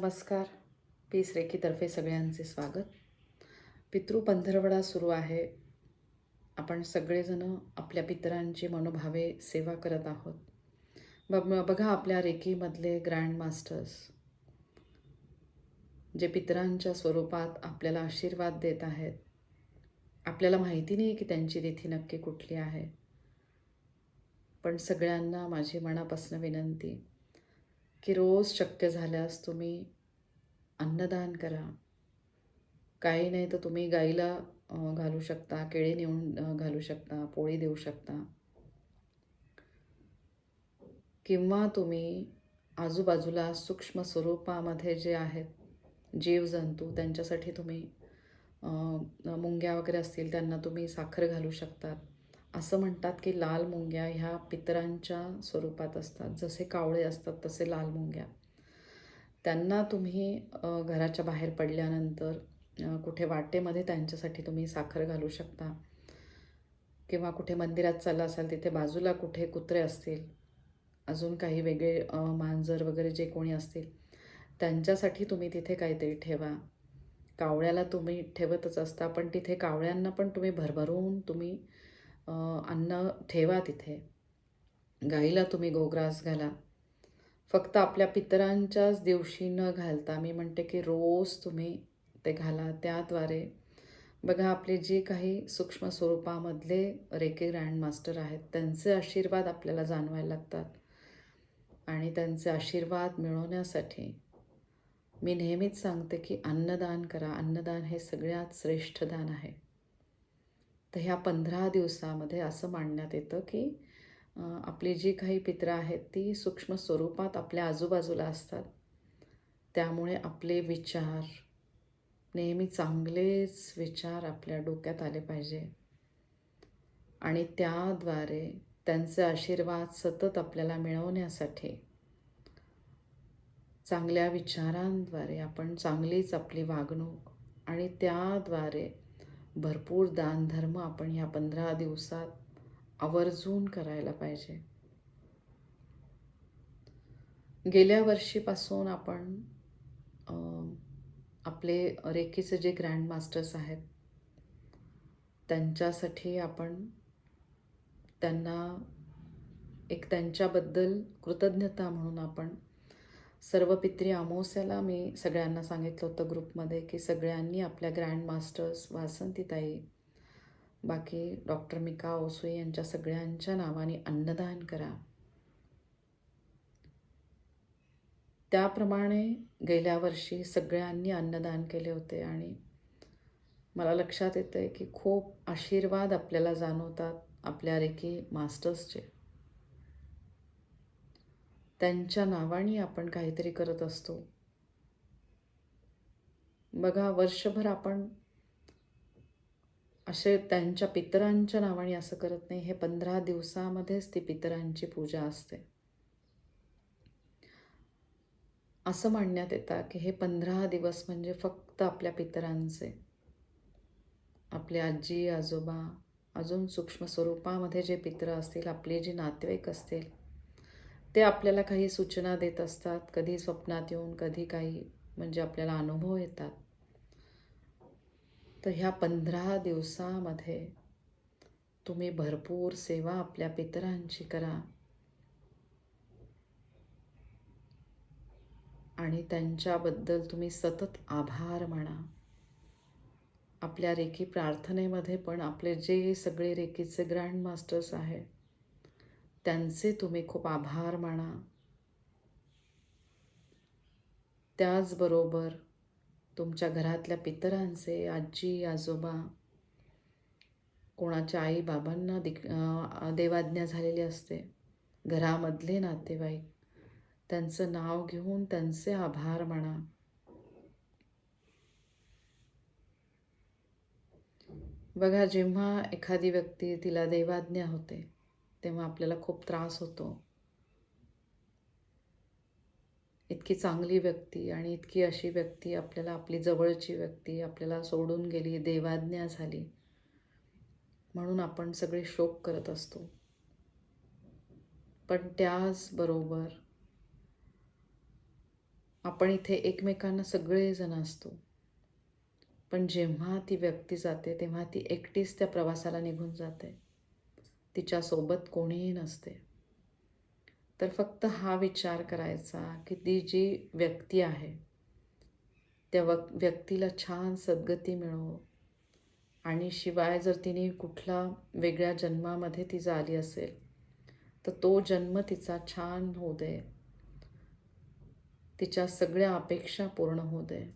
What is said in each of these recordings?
नमस्कार. पीस रेखीतर्फे सगळ्यांचे स्वागत. पितृ पंधरवडा सुरू आहे. आपण सगळेजणं आपल्या पितरांची मनोभावे सेवा करत आहोत. बघ बघा आपल्या रेखीमधले ग्रँड मास्टर्स. जे पितरांच्या स्वरूपात आपल्याला आशीर्वाद देत आहेत. आपल्याला माहिती नाही की त्यांची तिथी नक्की कुठली आहे. पण सगळ्यांना माझी मनापासून विनंती. की रोज शक्य झाल्यास तुम्ही अन्नदान करा. काही नाही तर तुम्ही गाईला घालू शकता केळी नेऊन घालू शकता पोळी देऊ शकता. किंवा तुम्ही आजूबाजूला सूक्ष्म स्वरूपामध्ये जे आहेत जीवजंतू त्यांच्यासाठी तुम्ही मुंग्या वगैरे असतील त्यांना तुम्ही साखर घालू शकतात. असं म्हणतात की लाल मुंग्या ह्या पितरांच्या स्वरूपात असतात. जसे कावळे असतात तसे लाल मुंग्या. त्यांना तुम्ही घराच्या बाहेर पडल्यानंतर कुठे वाटेमध्ये त्यांच्यासाठी तुम्ही साखर घालू शकता. किंवा कुठे मंदिरात चालला असाल तिथे बाजूला कुठे कुत्रे असतील अजून काही वेगळे मांजर वगैरे जे कोणी असतील त्यांच्यासाठी तुम्ही तिथे काहीतरी ठेवा. कावळ्याला तुम्ही ठेवतच असता पण तिथे कावळ्यांना पण तुम्ही भरभरून तुम्ही अन्न ठेवा तिथे. गाईला तुम्ही गोग्रास घाला. फक्त आपल्या पितरांच्याच दिवशी न घालता मी म्हणते की रोज तुम्ही ते घाला. त्याद्वारे बघा आपले जे काही सूक्ष्म स्वरूपामधले रेके ग्रँडमास्टर आहेत त्यांचे आशीर्वाद आपल्याला जाणवायला लागतात. आणि त्यांचे आशीर्वाद मिळवण्यासाठी मी नेहमीच सांगते की अन्नदान करा. अन्नदान हे सगळ्यात श्रेष्ठ दान आहे. तर ह्या पंधरा दिवसामध्ये असं मांडण्यात येतं की आपली जी काही पित्रं आहेत ती सूक्ष्म स्वरूपात आपल्या आजूबाजूला असतात. त्यामुळे आपले विचार नेहमी चांगलेच विचार आपल्या डोक्यात आले पाहिजे. आणि त्याद्वारे त्यांचे आशीर्वाद सतत आपल्याला मिळवण्यासाठी चांगल्या विचारांद्वारे आपण चांगलीच आपली वागणूक आणि त्याद्वारे भरपूर दानधर्म आपण ह्या पंधरा दिवसात आवर्जून करायला पाहिजे. गेल्या वर्षीपासून आपण आपले रेकीचे जे ग्रँड मास्टर्स आहेत त्यांच्यासाठी आपण त्यांना एक त्यांच्याबद्दल कृतज्ञता म्हणून आपण सर्व पित्री अमावस्याला मी सगळ्यांना सांगितलं होतं ग्रुपमध्ये की सगळ्यांनी आपल्या ग्रँड मास्टर्स वासंतीताई बाकी डॉक्टर मिका ओसुई यांच्या सगळ्यांच्या नावाने अन्नदान करा. त्याप्रमाणे गेल्या वर्षी सगळ्यांनी अन्नदान केले होते आणि मला लक्षात येतं आहे की खूप आशीर्वाद आपल्याला जाणवतात आपल्या रेखी मास्टर्सचे. त्यांच्या नावाने आपण काहीतरी करत असतो. बघा वर्षभर आपण असे त्यांच्या पितरांच्या नावाने असं करत नाही. हे पंधरा दिवसामध्येच ती पितरांची पूजा असते. असं मानण्यात येतं की हे पंधरा दिवस म्हणजे फक्त आपल्या पितरांचे. आपले आजी आजोबा अजून सूक्ष्म स्वरूपामध्ये जे पित्र असतील आपले जे नातेवाईक असतील ते आपल्याला काही सूचना देत असतात कधी स्वप्नात येऊन कधी काही म्हणजे आपल्याला अनुभव येतात. तर ह्या पंधरा दिवसामध्ये तुम्ही भरपूर सेवा आपल्या पितरांची करा. आणि त्यांच्याबद्दल तुम्ही सतत आभार माना. आपल्या रेखी प्रार्थनेमध्ये पण आपले जे सगळे रेखीचे ग्रँड मास्टर्स आहेत त्यांचे तुम्ही खूप आभार माना. त्याचबरोबर तुमच्या घरातल्या पितरांचे आजी आजोबा कोणाच्या आई बाबांना दिक देवाज्ञा झालेली असते. घरामधले नातेवाईक त्यांचं नाव घेऊन त्यांचे आभार माना. बघा जेव्हा एखादी व्यक्ती तिला देवाज्ञा होते तेव्हा आपल्याला खूप त्रास होतो. इतकी चांगली व्यक्ती आणि इतकी अशी व्यक्ती आपल्याला आपली जवळची व्यक्ती आपल्याला सोडून गेली देवाज्ञा झाली. म्हणून आपण सगळे शोक करत असतो. पण त्याचबरोबर आपण इथे एकमेकांना सगळेजण असतो. पण जेव्हा ती व्यक्ती जाते तेव्हा ती एकटीच त्या प्रवासाला निघून जाते. तिच्यासोबत कोणीही नसते. तर फक्त हा विचार करायचा की ती जी व्यक्ती आहे त्या वक व्यक्तीला छान सद्गती मिळो आणि शिवाय जर तिने कुठला वेगळ्या जन्मामध्ये ती झाली असेल तर तो जन्म तिचा छान होऊ दे. तिच्या सगळ्या अपेक्षा पूर्ण होऊ दे.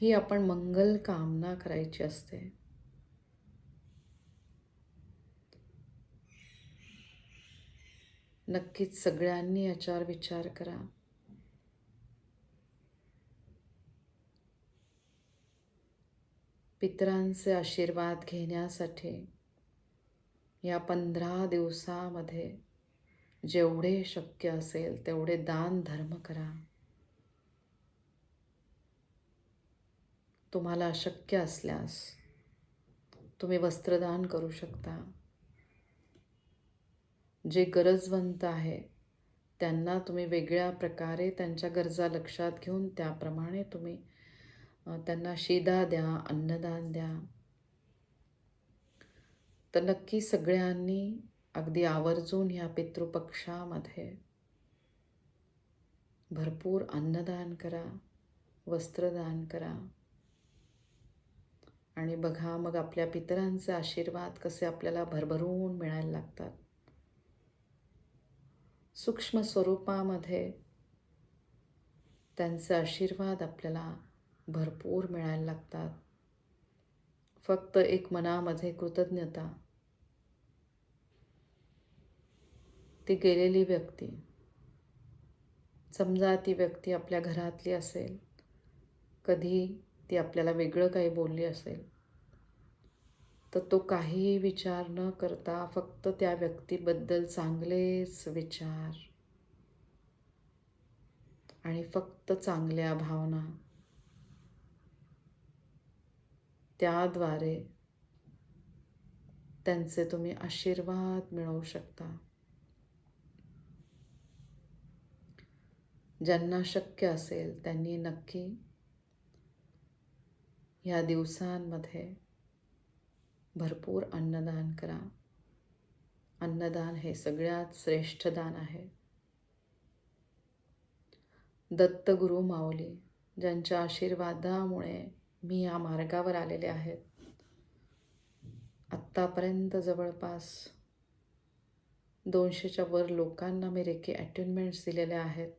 ही आपण मंगल कामना करायची असते. नक्कीच सगळ्यांनी याच्यावर विचार करा. पितरांचे आशीर्वाद घेण्यासाठी या पंधरा दिवसामध्ये जेवढे शक्य असेल तेवढे दान धर्म करा. तुम्हाला शक्य असल्यास तुम्ही वस्त्रदान करू शकता. जे गरजवंत आहे त्यांना तुम्ही वेगळ्या प्रकारे त्यांच्या गरजा लक्षात घेऊन त्याप्रमाणे तुम्ही त्यांना शिदा द्या अन्नदान द्या. तर नक्की सगळ्यांनी अगदी आवर्जून ह्या पितृपक्षामध्ये भरपूर अन्नदान करा वस्त्रदान करा. आणि बघा मग आपल्या पितरांचे आशीर्वाद कसे आपल्याला भरभरून मिळायला लागतात. सूक्ष्म स्वरूपामध्ये त्यांचे आशीर्वाद आपल्याला भरपूर मिळायला लागतात. फक्त एक मनामध्ये कृतज्ञता. ती गेलेली व्यक्ती. समजा ती व्यक्ती आपल्या घरातली असेल कधी ती आपल्याला वेगळं काही बोलली असेल तर तो काहीही विचार न करता फक्त त्या व्यक्तीबद्दल चांगलेच विचार आणि फक्त चांगल्या भावना त्याद्वारे त्यांचे तुम्ही आशीर्वाद मिळवू शकता. ज्यांना शक्य असेल त्यांनी नक्की या दिवसांमध्ये भरपूर अन्नदान करा. अन्नदान हे सगळ्यात श्रेष्ठ दान आहे. दत्तगुरु माऊली ज्यांच्या आशीर्वादामुळे मी या मार्गावर आलेले आहेत आत्तापर्यंत जवळपास दोनशेच्या वर लोकांना मी रेके अटेनमेंट्स दिलेल्या आहेत.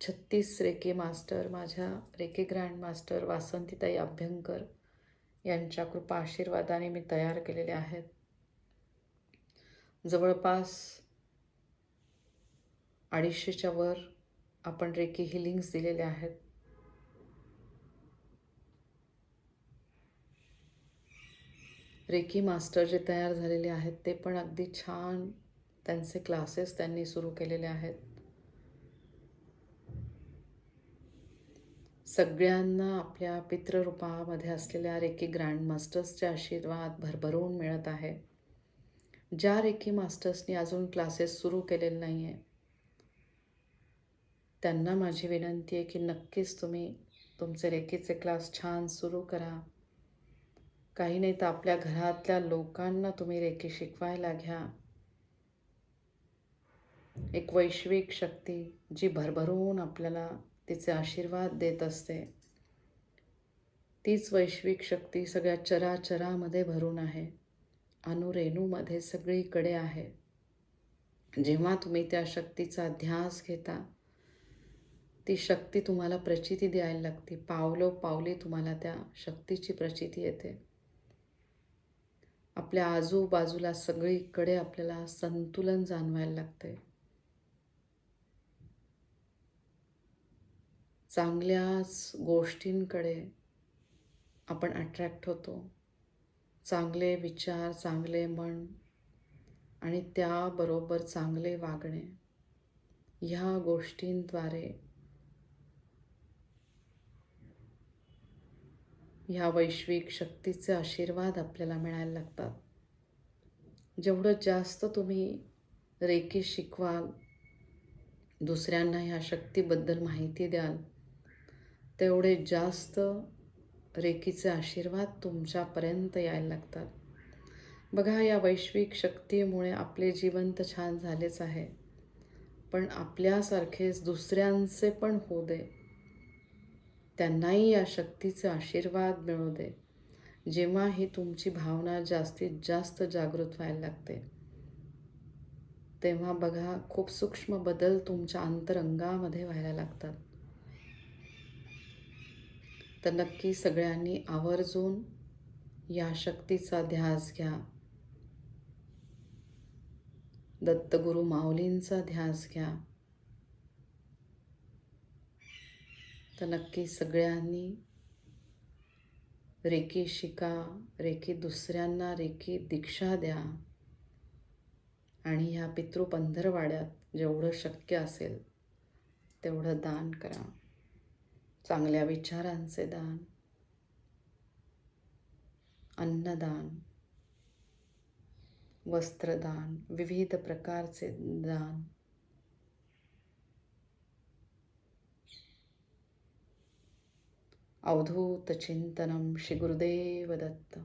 छत्तीस रेके मास्टर माझ्या Reiki grand master Vasantitai Abhyankar यांच्या कृपा आशीर्वादाने मी तयार केलेले आहेत. जवळपास अडीचशेच्या वर आपण रेकी हिलिंग्स दिलेले आहेत. रेकी मास्टर जे तयार झालेले आहेत ते पण अगदी छान त्यांचे क्लासेस त्यांनी सुरू केलेले आहेत. सगळ्यांना आपल्या पितृरूपामध्ये असलेल्या रेकी ग्रँड मास्टर्सचे आशीर्वाद भरभरून मिळत आहे. ज्या रेकी मास्टर्सनी अजून क्लासेस सुरू केलेले नाही आहे त्यांना माझी विनंती आहे की नक्कीच तुम्ही तुमचे रेकीचे क्लास छान सुरू करा. काही नाही तर आपल्या घरातल्या लोकांना तुम्ही रेकी शिकवायला घ्या. एक वैश्विक शक्ती जी भरभरून आपल्याला तिचे आशीर्वाद देत असते. तीच वैश्विक शक्ती सगळ्या चराचरामध्ये भरून आहे. अणुरेणूमध्ये सगळीकडे आहे. जेव्हा तुम्ही त्या शक्तीचा ध्यास घेता ती शक्ती तुम्हाला प्रचिती द्यायला लागते. पावलो पावली तुम्हाला त्या शक्तीची प्रचिती येते. आपल्या आजूबाजूला सगळीकडे आपल्याला संतुलन जाणवायला लागते. चांगल्याच गोष्टींकडे आपण अट्रॅक्ट होतो. चांगले विचार चांगले मन आणि त्याबरोबर चांगले वागणे. ह्या गोष्टींद्वारे ह्या वैश्विक शक्तीचे आशीर्वाद आपल्याला मिळायला लागतात. जेवढं जास्त तुम्ही रेकी शिकवाल दुसऱ्यांना ह्या शक्तीबद्दल माहिती द्याल तेवढे जास्त रेकीचे आशीर्वाद तुमच्यापर्यंत यायला लागतात. बघा या वैश्विक शक्तीमुळे आपले जीवन तर छान झालेच आहे पण आपल्यासारखेच दुसऱ्यांचे पण होऊ दे. त्यांनाही या शक्तीचे आशीर्वाद मिळू दे जेव्हा ही तुमची भावना जास्तीत जास्त जागृत व्हायला लागते. तेव्हा बघा खूप सूक्ष्म बदल तुमच्या अंतरंगामध्ये व्हायला लागतात. तर नक्की सगळ्यांनी आवर्जून या शक्तीचा ध्यास घ्या. दत्तगुरु माऊलींचा ध्यास घ्या. तर नक्की सगळ्यांनी रेकी शिका रेकी दुसऱ्यांना रेकी दीक्षा द्या. आणि ह्या पितृ पंधरवाड्यात जेवढं शक्य असेल तेवढं दान करा. चांगल्या विचारांचे दान. अन्नदान. वस्त्रदान. विविध प्रकारचे दान. अवधूत चिंतनम श्री गुरुदेव दत्त.